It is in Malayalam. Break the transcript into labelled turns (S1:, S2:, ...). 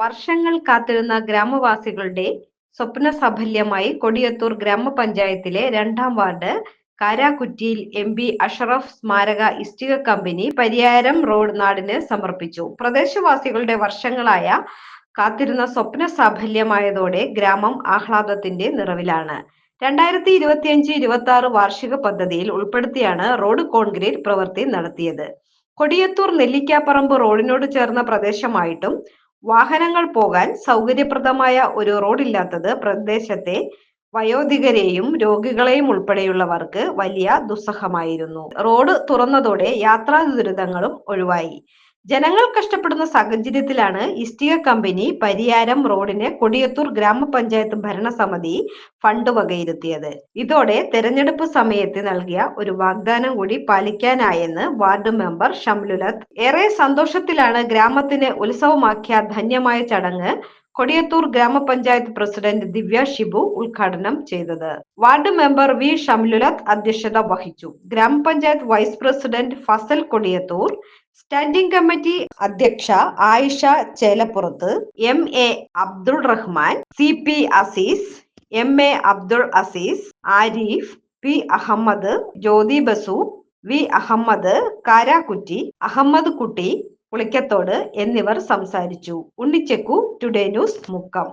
S1: വർഷങ്ങൾ കാത്തിരുന്ന ഗ്രാമവാസികളുടെ സ്വപ്ന സാഫല്യമായി കൊടിയത്തൂർ ഗ്രാമപഞ്ചായത്തിലെ രണ്ടാം വാർഡ് കാരാക്കുറ്റിയിൽ എം പി അഷറഫ് സ്മാരക ഇഷ്ടിക കമ്പനി പരിയാരം റോഡ് നാടിന് സമർപ്പിച്ചു. പ്രദേശവാസികളുടെ വർഷങ്ങളായ കാത്തിരുന്ന സ്വപ്ന സാഫല്യമായതോടെ ഗ്രാമം ആഹ്ലാദത്തിന്റെ നിറവിലാണ്. രണ്ടായിരത്തി ഇരുപത്തിയഞ്ച് ഇരുപത്തി ആറ് വാർഷിക പദ്ധതിയിൽ ഉൾപ്പെടുത്തിയാണ് റോഡ് കോൺക്രീറ്റ് പ്രവൃത്തി നടത്തിയത്. കൊടിയത്തൂർ നെല്ലിക്കാപ്പറമ്പ് റോഡിനോട് ചേർന്ന പ്രദേശമായിട്ടും വാഹനങ്ങൾ പോകാൻ സൗകര്യപ്രദമായ ഒരു റോഡ് റോഡില്ലാത്തത് പ്രദേശത്തെ വയോധികരെയും രോഗികളെയും ഉൾപ്പെടെയുള്ളവർക്ക് വലിയ ദുസ്സഹമായിരുന്നു. റോഡ് തുറന്നതോടെ യാത്രാ ദുരിതങ്ങളും ഒഴിവായി. ജനങ്ങൾ കഷ്ടപ്പെടുന്ന സാഹചര്യത്തിലാണ് ഇഷ്ടിക കമ്പനി പരിയാരം റോഡിന് കൊടിയത്തൂർ ഗ്രാമപഞ്ചായത്ത് ഭരണസമിതി ഫണ്ട് വകയിരുത്തിയത്. ഇതോടെ തെരഞ്ഞെടുപ്പ് സമയത്ത് നൽകിയ ഒരു വാഗ്ദാനം കൂടി പാലിക്കാനായെന്ന് വാർഡ് മെമ്പർ ഷംലുലത്ത്. ഏറെ സന്തോഷത്തിലാണ് ഗ്രാമത്തിന് ഉത്സവമാക്കിയ ധന്യമായ ചടങ്ങ് കൊടിയത്തൂർ ഗ്രാമപഞ്ചായത്ത് പ്രസിഡന്റ് ദിവ്യ ഷിബു ഉദ്ഘാടനം ചെയ്തത്. വാർഡ് മെമ്പർ വി ഷംലുലത്ത് അധ്യക്ഷത വഹിച്ചു. ഗ്രാമപഞ്ചായത്ത് vice president Fasal Kodiyathur standing committee അധ്യക്ഷ Ayisha Chelappurath M A Abdul Rahman C P Azeez M A Abdul Azeez Arif P Ahammed Jyothi Basu V Ahammed Karakkutti Ahammed Kutty Pulikkathod എന്നിവർ സംസാരിച്ചു. Unnichekku today news Mukkam.